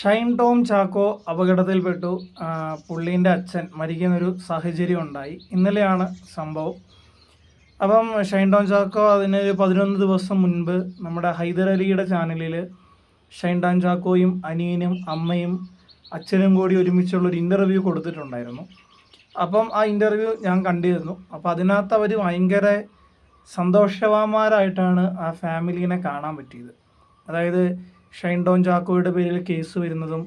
ഷൈൻ ടോം ചാക്കോ അപകടത്തിൽപ്പെട്ടു. പുള്ളീന്റെ അച്ഛൻ മരിക്കുന്നൊരു സാഹചര്യം ഉണ്ടായി. ഇന്നലെയാണ് സംഭവം. അപ്പം ഷൈൻ ടോം ചാക്കോ അതിന് പതിനൊന്ന് ദിവസം മുൻപ് നമ്മുടെ ഹൈദർ അലിയുടെ ചാനലിൽ ഷൈൻ ടോം ചാക്കോയും അനിയനും അമ്മയും അച്ഛനും കൂടി ഒരുമിച്ചുള്ള ഒരു ഇന്റർവ്യൂ കൊടുത്തിട്ടുണ്ടായിരുന്നു. അപ്പം ആ ഇന്റർവ്യൂ ഞാൻ കണ്ടിരുന്നു. അപ്പോൾ അതിനകത്ത് അവർ ഭയങ്കര സന്തോഷവാന്മാരായിട്ടാണ് ആ ഫാമിലീനെ കാണാൻ പറ്റിയത്. അതായത് ഷൈൻ ഡോൺ ചാക്കോയുടെ പേരിൽ കേസ് വരുന്നതും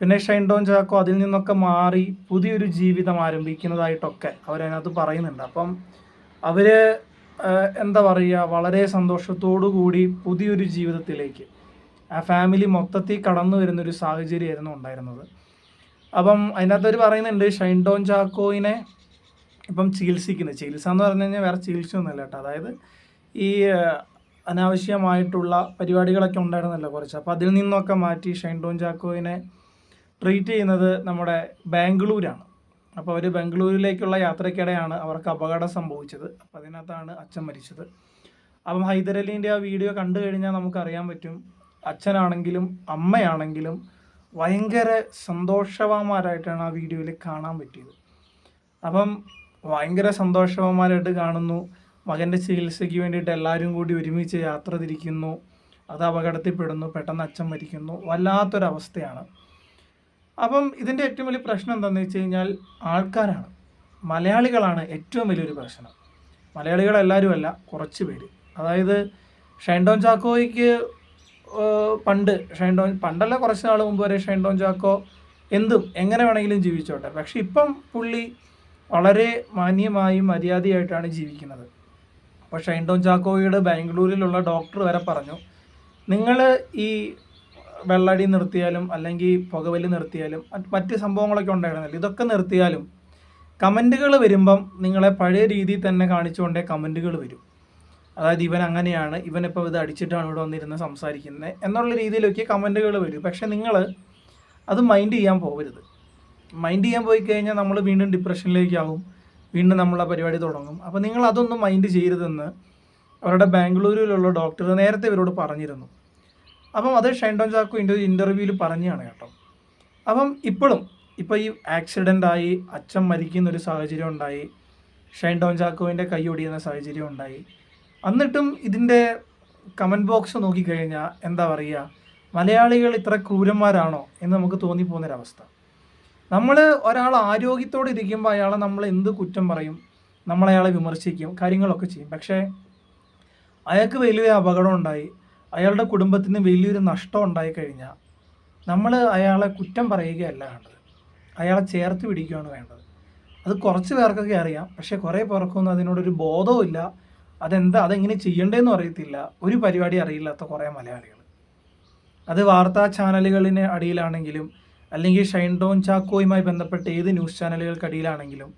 പിന്നെ ഷൈൻ ഡോൺ ചാക്കോ അതിൽ നിന്നൊക്കെ മാറി പുതിയൊരു ജീവിതം ആരംഭിക്കുന്നതായിട്ടൊക്കെ അവരതിനകത്ത് പറയുന്നുണ്ട്. അപ്പം അവർ എന്താ പറയുക വളരെ സന്തോഷത്തോടു കൂടി പുതിയൊരു ജീവിതത്തിലേക്ക് ആ ഫാമിലി മൊത്തത്തിൽ കടന്നു വരുന്നൊരു സാഹചര്യമായിരുന്നു ഉണ്ടായിരുന്നത്. അപ്പം അതിനകത്ത് അവർ പറയുന്നുണ്ട് ഷൈൻ ഡോൺ ചാക്കോയിനെ ഇപ്പം ചികിത്സിക്കുന്നത് ചികിത്സ എന്ന് പറഞ്ഞു കഴിഞ്ഞാൽ വേറെ ചികിത്സയൊന്നുമല്ല കേട്ടോ. അതായത് ഈ അനാവശ്യമായിട്ടുള്ള പരിപാടികളൊക്കെ ഉണ്ടായിരുന്നല്ലോ കുറച്ച്. അപ്പോൾ അതിൽ നിന്നൊക്കെ മാറ്റി ഷൈൻ ടോൺ ജാക്കോയിനെ ട്രീറ്റ് ചെയ്യുന്നത് നമ്മുടെ ബാംഗ്ലൂരാണ്. അപ്പോൾ അവർ ബാംഗ്ലൂരിലേക്കുള്ള യാത്രയ്ക്കിടെയാണ് അവർക്ക് അപകടം സംഭവിച്ചത്. അപ്പോൾ അതിനകത്താണ് അച്ഛൻ മരിച്ചത്. അപ്പം ഹൈദരലീന്റെ ആ വീഡിയോ കണ്ടു കഴിഞ്ഞാൽ നമുക്കറിയാൻ പറ്റും അച്ഛനാണെങ്കിലും അമ്മയാണെങ്കിലും ഭയങ്കര സന്തോഷവാന്മാരായിട്ടാണ് ആ വീഡിയോയിൽ കാണാൻ പറ്റിയത്. അപ്പം ഭയങ്കര സന്തോഷവാന്മാരായിട്ട് കാണുന്നു. മകന്റെ ചികിത്സയ്ക്ക് വേണ്ടിയിട്ട് എല്ലാവരും കൂടി ഒരുമിച്ച് യാത്ര തിരിക്കുന്നു. അത് അപകടത്തിൽപ്പെടുന്നു. പെട്ടെന്ന് അച്ഛൻ മരിക്കുന്നു. വല്ലാത്തൊരവസ്ഥയാണ്. അപ്പം ഇതിന്റെ ഏറ്റവും വലിയ പ്രശ്നം എന്താണെന്ന് വെച്ച് കഴിഞ്ഞാൽ ആൾക്കാരാണ്. മലയാളികളാണ് ഏറ്റവും വലിയൊരു പ്രശ്നം. മലയാളികളെല്ലാവരും അല്ല കുറച്ച് പേര്. അതായത് ഷൈൻഡോൺ ചാക്കോയ്ക്ക് പണ്ട് ഷൈൻഡോൺ പണ്ടല്ല കുറച്ച് നാൾ മുമ്പ് വരെ ഷൈൻഡോൺ ചാക്കോ എന്തും എങ്ങനെ വേണമെങ്കിലും ജീവിച്ചോട്ടെ. പക്ഷെ ഇപ്പം പുള്ളി വളരെ മാന്യമായും മര്യാദയായിട്ടാണ് ജീവിക്കുന്നത്. അപ്പോൾ ഷൈൻഡോൺ ചാക്കോയുടെ ബാംഗ്ലൂരിലുള്ള ഡോക്ടർ വരെ പറഞ്ഞു നിങ്ങൾ ഈ വെള്ളടി നിർത്തിയാലും അല്ലെങ്കിൽ പുകവലി നിർത്തിയാലും മറ്റ് സംഭവങ്ങളൊക്കെ ഉണ്ടായിരുന്നില്ല. ഇതൊക്കെ നിർത്തിയാലും കമന്റുകൾ വരുമ്പം നിങ്ങളെ പഴയ രീതിയിൽ തന്നെ കാണിച്ചുകൊണ്ടേ കമന്റുകൾ വരും. അതായത് ഇവൻ അങ്ങനെയാണ് ഇവനിപ്പോൾ ഇത് അടിച്ചിട്ടാണ് ഇവിടെ വന്നിരുന്ന് സംസാരിക്കുന്നത് എന്നുള്ള രീതിയിലൊക്കെ കമന്റുകൾ വരും. പക്ഷേ നിങ്ങൾ അത് മൈൻഡ് ചെയ്യാൻ പോകരുത് മൈൻഡ് ചെയ്യാൻ പോയി കഴിഞ്ഞാൽ നമ്മൾ വീണ്ടും ഡിപ്രഷനിലേക്കാവും. വീണ്ടും നമ്മൾ ആ പരിപാടി തുടങ്ങും. അപ്പോൾ നിങ്ങൾ അതൊന്നും മൈൻഡ് ചെയ്യരുതെന്ന് അവരുടെ ബാംഗ്ലൂരിലുള്ള ഡോക്ടർ നേരത്തെ ഇവരോട് പറഞ്ഞിരുന്നു. അപ്പം അത് ഷൈൻഡോൺ ചാക്കോ ഇന്റെ ഇന്റർവ്യൂവിൽ പറഞ്ഞാണ് കേട്ടോ. അപ്പം ഇപ്പോഴും ഇപ്പോൾ ഈ ആക്സിഡന്റ് ആയി അച്ഛൻ മരിക്കുന്ന ഒരു സാഹചര്യം ഉണ്ടായി ഷൈൻഡോൺ ചാക്കോവിന്റെ കൈ ഒടിയുന്ന സാഹചര്യം ഉണ്ടായി. എന്നിട്ടും ഇതിന്റെ കമന്റ് ബോക്സ് നോക്കിക്കഴിഞ്ഞാൽ എന്താ പറയുക മലയാളികൾ ഇത്ര ക്രൂരന്മാരാണോ എന്ന് നമുക്ക് തോന്നിപ്പോകുന്നൊരവസ്ഥ. നമ്മൾ ഒരാൾ ആരോഗ്യത്തോടെ ഇരിക്കുമ്പോൾ അയാളെ നമ്മൾ എന്ത് കുറ്റം പറയും? നമ്മൾ അയാളെ വിമർശിക്കും കാര്യങ്ങളൊക്കെ ചെയ്യും. പക്ഷേ അയാൾക്ക് വലിയൊരു അപകടം ഉണ്ടായി. അയാളുടെ കുടുംബത്തിന് വലിയൊരു നഷ്ടം ഉണ്ടായി കഴിഞ്ഞാൽ നമ്മൾ അയാളെ കുറ്റം പറയുകയല്ല വേണ്ടത്. അയാളെ ചേർത്ത് പിടിക്കുകയാണ് വേണ്ടത്. അത് കുറച്ച് പേർക്കൊക്കെ അറിയാം. പക്ഷേ കുറേ പേർക്കൊന്നും അതിനോടൊരു ബോധവും ഇല്ല. അതെന്താ? അതെങ്ങനെ ചെയ്യേണ്ടതെന്നും അറിയത്തില്ല. ഒരു പരിപാടി അറിയില്ലാത്ത കുറേ മലയാളികൾ അത് വാർത്താ ചാനലുകളിന് അടിയിലാണെങ്കിലും അല്ലെങ്കിൽ ഷൈൻ ഡോൺ ചാക്കോയുമായി ബന്ധപ്പെട്ട് ഏത് ന്യൂസ് ചാനലുകൾക്കടിയിലാണെങ്കിലും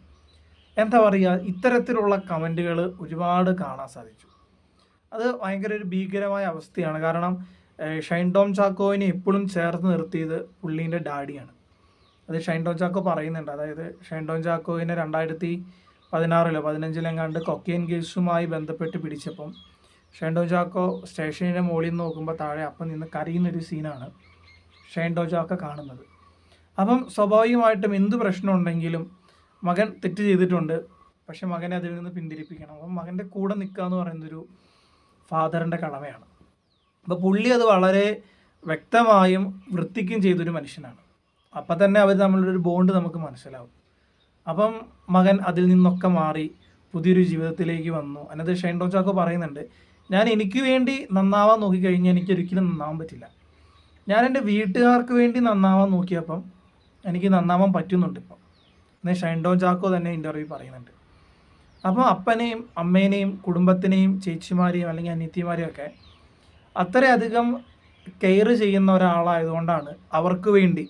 എന്താ പറയുക ഇത്തരത്തിലുള്ള കമന്റുകൾ ഒരുപാട് കാണാൻ സാധിച്ചു. അത് ഭയങ്കര ഒരു ഭീകരമായ അവസ്ഥയാണ്. കാരണം ഷൈൻ ടോം ചാക്കോവിനെ എപ്പോഴും ചേർത്ത് നിർത്തിയത് പുള്ളീന്റെ ഡാഡിയാണ്. അത് ഷൈൻ ടോം ചാക്കോ പറയുന്നുണ്ട്. അതായത് ഷൈൻ ടോം ചാക്കോവിനെ രണ്ടായിരത്തി പതിനാറിലോ പതിനഞ്ചിലെങ്ങാണ്ട് കൊക്കെയിൻ കേസുമായി ബന്ധപ്പെട്ട് പിടിച്ചപ്പം ഷൈൻ ടോം ചാക്കോ സ്റ്റേഷനിലെ മുകളിൽ നിന്ന് നോക്കുമ്പോൾ താഴെ അപ്പം നിന്ന് കരയുന്നൊരു സീനാണ് ഷൈൻ ടോം ചാക്കോ കാണുന്നത്. അപ്പം സ്വാഭാവികമായിട്ടും എന്ത് പ്രശ്നം ഉണ്ടെങ്കിലും മകൻ തെറ്റ് ചെയ്തിട്ടുണ്ട്. പക്ഷെ മകനെ അതിൽ നിന്ന് പിന്തിരിപ്പിക്കണം. അപ്പം മകന്റെ കൂടെ നിൽക്കുക എന്ന് പറയുന്നൊരു ഫാദറിന്റെ കടമയാണ്. അപ്പോൾ പുള്ളി അത് വളരെ വ്യക്തമായും വൃത്തിക്കും ചെയ്തൊരു മനുഷ്യനാണ്. അപ്പം തന്നെ അവർ തമ്മിലൊരു ബോണ്ട് നമുക്ക് മനസ്സിലാവും. അപ്പം മകൻ അതിൽ നിന്നൊക്കെ മാറി പുതിയൊരു ജീവിതത്തിലേക്ക് വന്നു. അതിനകത്ത് ഷൈൻ ടോം ചാക്കോ പറയുന്നുണ്ട് ഞാൻ എനിക്ക് വേണ്ടി നന്നാവാൻ നോക്കിക്കഴിഞ്ഞാൽ എനിക്ക് ഒരിക്കലും നന്നാവാൻ പറ്റില്ല. ഞാൻ എന്റെ വീട്ടുകാർക്ക് വേണ്ടി നന്നാവാൻ നോക്കിയപ്പം എനിക്ക് നന്നാവാൻ പറ്റുന്നുണ്ട് ഇപ്പം. എന്ന് ഷൈൻ ടോം ചാക്കോ തന്നെ ഇന്റർവ്യൂ പറയുന്നുണ്ട്. അപ്പോൾ അപ്പനെയും അമ്മേനെയും കുടുംബത്തിനെയും ചേച്ചിമാരെയും അല്ലെങ്കിൽ അനിയത്തിമാരെയും ഒക്കെ അത്രയധികം കെയർ ചെയ്യുന്ന ഒരാളായതുകൊണ്ടാണ് അവർക്ക് വേണ്ടി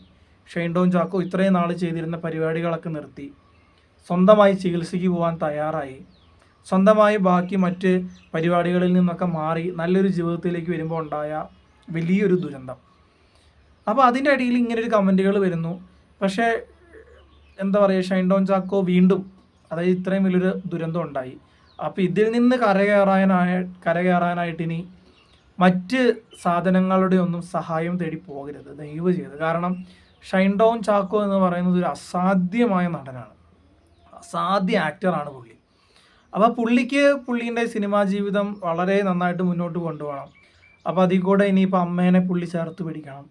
ഷൈൻ ജാക്കോ ചാക്കോ ഇത്രയും നാൾ ചെയ്തിരുന്ന പരിപാടികളൊക്കെ നിർത്തി. സ്വന്തമായി ചികിത്സയ്ക്ക് പോകാൻ തയ്യാറായി. സ്വന്തമായി ബാക്കി മറ്റ് പരിപാടികളിൽ നിന്നൊക്കെ മാറി നല്ലൊരു ജീവിതത്തിലേക്ക് വരുമ്പോൾ ഉണ്ടായ വലിയൊരു ദുരന്തം. അപ്പോൾ അതിന്റെ അടിയിൽ ഇങ്ങനൊരു കമന്റുകൾ വരുന്നു. പക്ഷേ എന്താ പറയുക ഷൈൻ ടോൺ ചാക്കോ വീണ്ടും അതായത് ഇത്രയും വലിയൊരു ദുരന്തം ഉണ്ടായി. അപ്പോൾ ഇതിൽ നിന്ന് കരകയറാനായ കരകയറാനായിട്ട് ഇനി മറ്റ് സാധനങ്ങളുടെ ഒന്നും സഹായം തേടി പോകരുത്. ദയവ് ചെയ്ത്. കാരണം ഷൈൻ ഡോൺ ചാക്കോ എന്ന് പറയുന്നത് ഒരു അസാധ്യമായ നടനാണ്. അസാധ്യ ആക്ടറാണ് പുള്ളി. അപ്പോൾ പുള്ളിക്ക് പുള്ളീന്റെ സിനിമാ ജീവിതം വളരെ നന്നായിട്ട് മുന്നോട്ട് കൊണ്ടുപോകണം. അപ്പോൾ അതിൽ കൂടെ ഇനിയിപ്പോൾ അമ്മേനെ പുള്ളി ചേർത്ത് പിടിക്കണം.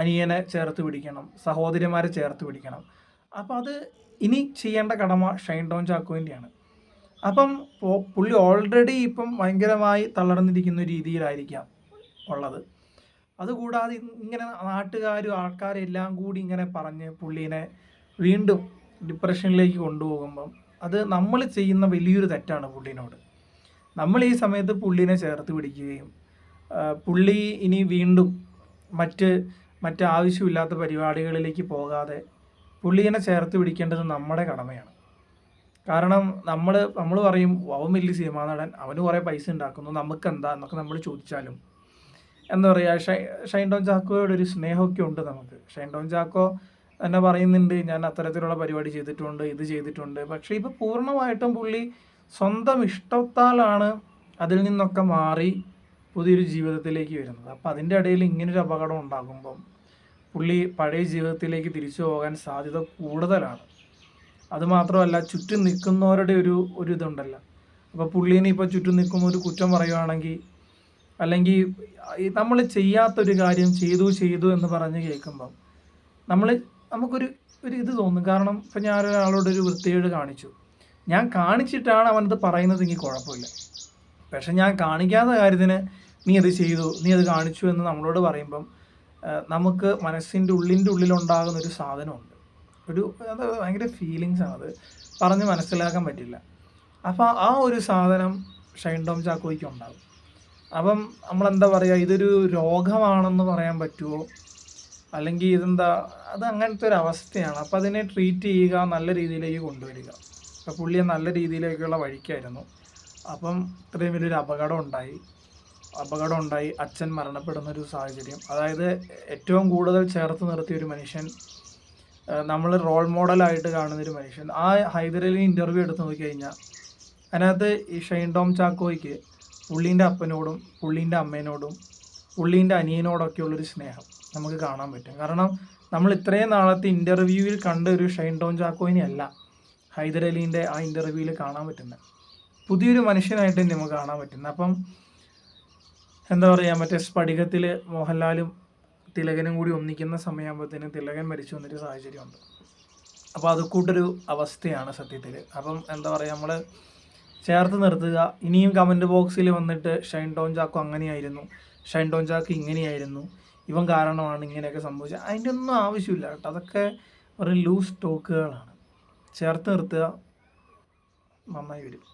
അനിയനെ ചേർത്ത് പിടിക്കണം സഹോദരിമാരെ ചേർത്ത് പിടിക്കണം. അപ്പോൾ അത് ഇനി ചെയ്യേണ്ട കടമ ഷൈൻ ഡോൺ ചാക്കോന്റെയാണ് അപ്പം പുള്ളി ഓൾറെഡി ഇപ്പം ഭയങ്കരമായി തളർന്നിരിക്കുന്ന രീതിയിലായിരിക്കാം ഉള്ളത്. അതുകൂടാതെ ഇങ്ങനെ നാട്ടുകാരും ആൾക്കാരും എല്ലാം കൂടി ഇങ്ങനെ പറഞ്ഞ് പുള്ളീനെ വീണ്ടും ഡിപ്രഷനിലേക്ക് കൊണ്ടുപോകുമ്പം അത് നമ്മൾ ചെയ്യുന്ന വലിയൊരു തെറ്റാണ് പുള്ളീനോട്. നമ്മൾ ഈ സമയത്ത് പുള്ളീനെ ചേർത്ത് പിടിക്കുകയും പുള്ളി ഇനി വീണ്ടും മറ്റ് മറ്റ് ആവശ്യമില്ലാത്ത പരിപാടികളിലേക്ക് പോകാതെ പുള്ളിയെ ചേർത്ത് പിടിക്കേണ്ടത് നമ്മുടെ കടമയാണ്. കാരണം നമ്മൾ നമ്മൾ പറയും അവൻ വലിയ സിനിമാ നടൻ. അവന് കുറേ പൈസ ഉണ്ടാക്കുന്നു. നമുക്ക് എന്താ എന്നൊക്കെ നമ്മൾ ചോദിച്ചാലും. എന്താ പറയുക ഷൈ ഷൈൻ ടോൺ ചാക്കോയോട് ഒരു സ്നേഹമൊക്കെ ഉണ്ട് നമുക്ക്. ഷൈൻ ടോൺ ചാക്കോ തന്നെ പറയുന്നുണ്ട് ഞാൻ അത്തരത്തിലുള്ള പരിപാടി ചെയ്തിട്ടുണ്ട് ഇത് ചെയ്തിട്ടുണ്ട്. പക്ഷേ ഇപ്പോൾ പൂർണമായിട്ടും പുള്ളി സ്വന്തം ഇഷ്ടത്താലാണ് അതിൽ നിന്നൊക്കെ മാറി പുതിയൊരു ജീവിതത്തിലേക്ക് വരുന്നത്. അപ്പോൾ അതിന്റെ ഇടയിൽ ഇങ്ങനൊരു അപകടം ഉണ്ടാകുമ്പം പുള്ളി പഴയ ജീവിതത്തിലേക്ക് തിരിച്ചു പോകാൻ സാധ്യത കൂടുതലാണ്. അതുമാത്രമല്ല ചുറ്റും നിൽക്കുന്നവരുടെ ഒരു ഒരു ഇതുണ്ടല്ല. അപ്പോൾ പുള്ളീനെ ഇപ്പോൾ ചുറ്റും നിൽക്കുമ്പോൾ ഒരു കുറ്റം പറയുവാണെങ്കിൽ അല്ലെങ്കിൽ നമ്മൾ ചെയ്യാത്തൊരു കാര്യം ചെയ്തു ചെയ്തു എന്ന് പറഞ്ഞ് കേൾക്കുമ്പം നമ്മൾ നമുക്കൊരു ഒരു ഇത് തോന്നും. കാരണം ഇപ്പം ഞാൻ ഒരാളോടൊരു വൃത്തികേട് കാണിച്ചു. ഞാൻ കാണിച്ചിട്ടാണ് അവനത് പറയുന്നതെങ്കിൽ കുഴപ്പമില്ല. പക്ഷെ ഞാൻ കാണിക്കാത്ത കാര്യത്തിന് നീ അത് ചെയ്തു നീ അത് കാണിച്ചു എന്ന് നമ്മളോട് പറയുമ്പം നമുക്ക് മനസ്സിന്റെ ഉള്ളിന്റെ ഉള്ളിലുണ്ടാകുന്ന ഒരു സാധനമുണ്ട്. ഒരു അത് ഭയങ്കര ഫീലിങ്സ് ആണ് അത് പറഞ്ഞ് മനസ്സിലാക്കാൻ പറ്റില്ല. അപ്പോൾ ആ ഒരു സാധനം ഷൈൻ ടോം ചാക്കോയ്ക്ക് ഉണ്ടാകും. അപ്പം നമ്മളെന്താ പറയുക ഇതൊരു രോഗമാണെന്ന് പറയാൻ പറ്റുമോ അല്ലെങ്കിൽ ഇതെന്താ അത് അങ്ങനത്തെ ഒരു അവസ്ഥയാണ്. അപ്പോൾ അതിനെ ട്രീറ്റ് ചെയ്യുക നല്ല രീതിയിലേക്ക് കൊണ്ടുവരിക. അപ്പോൾ പുള്ളിയെ നല്ല രീതിയിലേക്കുള്ള വഴിക്കായിരുന്നു. അപ്പം ഇത്രയും വലിയൊരു അപകടം ഉണ്ടായി. അപകടം ഉണ്ടായി അച്ഛൻ മരണപ്പെടുന്ന ഒരു സാഹചര്യം. അതായത് ഏറ്റവും കൂടുതൽ ചേർത്ത് നിർത്തിയ ഒരു മനുഷ്യൻ നമ്മൾ റോൾ മോഡലായിട്ട് കാണുന്ന ഒരു മനുഷ്യൻ. ആ ഹൈദരലി ഇന്റർവ്യൂ എടുത്ത് നോക്കിക്കഴിഞ്ഞാൽ അതിനകത്ത് ഈ ഷൈൻ ടോം ചാക്കോയ്ക്ക് പുള്ളീന്റെ അപ്പനോടും പുള്ളീന്റെ അമ്മേനോടും പുള്ളീന്റെ അനിയനോടൊക്കെയുള്ളൊരു സ്നേഹം നമുക്ക് കാണാൻ പറ്റും. കാരണം നമ്മൾ ഇത്രയും നാളത്തെ ഇന്റർവ്യൂവിൽ കണ്ട ഒരു ഷൈൻ ചാക്കോയിനെ അല്ല ഹൈദരലീന്റെ ആ ഇന്റർവ്യൂവിൽ കാണാൻ പറ്റുന്നത് പുതിയൊരു മനുഷ്യനായിട്ട് നമുക്ക് കാണാൻ പറ്റുന്നത് അപ്പം എന്താ പറയുക മറ്റേ സ്ഫടികത്തിൽ മോഹൻലാലും തിലകനും കൂടി ഒന്നിക്കുന്ന സമയമാകുമ്പോഴത്തേനും തിലകൻ മരിച്ചു വന്നൊരു സാഹചര്യമുണ്ട്. അപ്പോൾ അത് കൂട്ടൊരു അവസ്ഥയാണ് സത്യത്തിൽ അപ്പം എന്താ പറയുക നമ്മൾ ചേർത്ത് നിർത്തുക. ഇനിയും കമന്റ് ബോക്സിൽ വന്നിട്ട് ഷൈൻ ടോൺ ചാക്കോ അങ്ങനെയായിരുന്നു ഷൈൻ ടോൺ ചാക്ക് ഇങ്ങനെയായിരുന്നു ഇവൻ കാരണമാണ് ഇങ്ങനെയൊക്കെ സംഭവിച്ചത്. അതിന്റെ ഒന്നും ആവശ്യമില്ല കേട്ടോ. അതൊക്കെ ഒരു ലൂസ് ടോക്കുകളാണ്. ചേർത്ത് നിർത്തുക നന്നായി വരും.